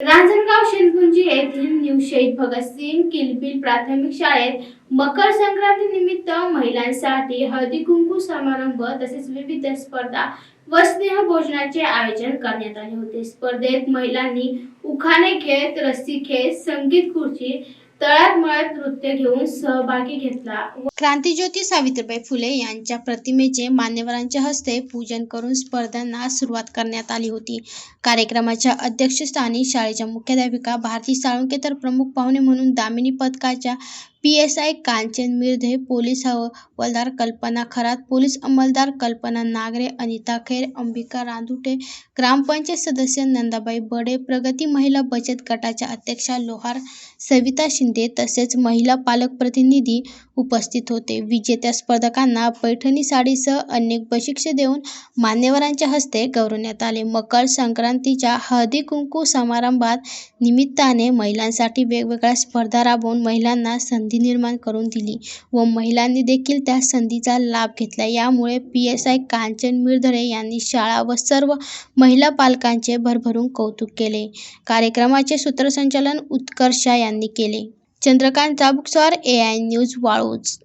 रांजणगाव शेणपुंजी येथील न्यू शहीद भगतसिंग किलबिल प्राथमिक शाळेत मकर संक्रांती निमित्त महिलांसाठी हळदी कुंकू समारंभ तसेच विविध स्पर्धा व स्नेह भोजनाचे आयोजन करण्यात आले होते. स्पर्धेत महिलांनी उखाणे खेळ रस्सी खेळ संगीत खुर्ची तळ्यात मळ्यात नृत्य घेऊन सहभागी घेतला क्रांतीज्योती सावित्रीबाई फुले यांच्या प्रतिमेचे मान्यवरांच्या हस्ते पूजन करून स्पर्धांना सुरुवात करण्यात आली होती. कार्यक्रमाच्या अध्यक्षस्थानी शाळेच्या मुख्याध्यापिका भारती साळुंके तर प्रमुख पाहुणे म्हणून दामिनी पथकाच्या P S I Kanchan Mirdhe police हवालदार कल्पना खरात पोलीस अंमलदार कल्पना नागरे अनिता खेर अंबिका रांधुटे ग्रामपंचायत सदस्य नंदाबाई बडे प्रगती महिला बचत गटाच्या अध्यक्षा लोहार सविता शिंदे तसेच महिला पालक प्रतिनिधी उपस्थित होते. विजेत्या स्पर्धकांना पैठणी साडीसह अनेक बक्षिसे देऊन मान्यवरांच्या हस्ते गौरवण्यात आले. मकर संक्रांतीच्या हळदी कुंकू समारंभात निमित्ताने महिलांसाठी वेगवेगळ्या स्पर्धा राबवून महिलांना संधी निर्माण करून दिली व महिलांनी देखील त्या संधीचा लाभ घेतला. यामुळे P S I Kanchan Mirdhare यांनी शाळा व सर्व महिला पालकांचे भरभरून कौतुक केले. कार्यक्रमाचे सूत्रसंचालन उत्कर्षा यांनी केले. Chandrakant Jabukswar A I news Waluj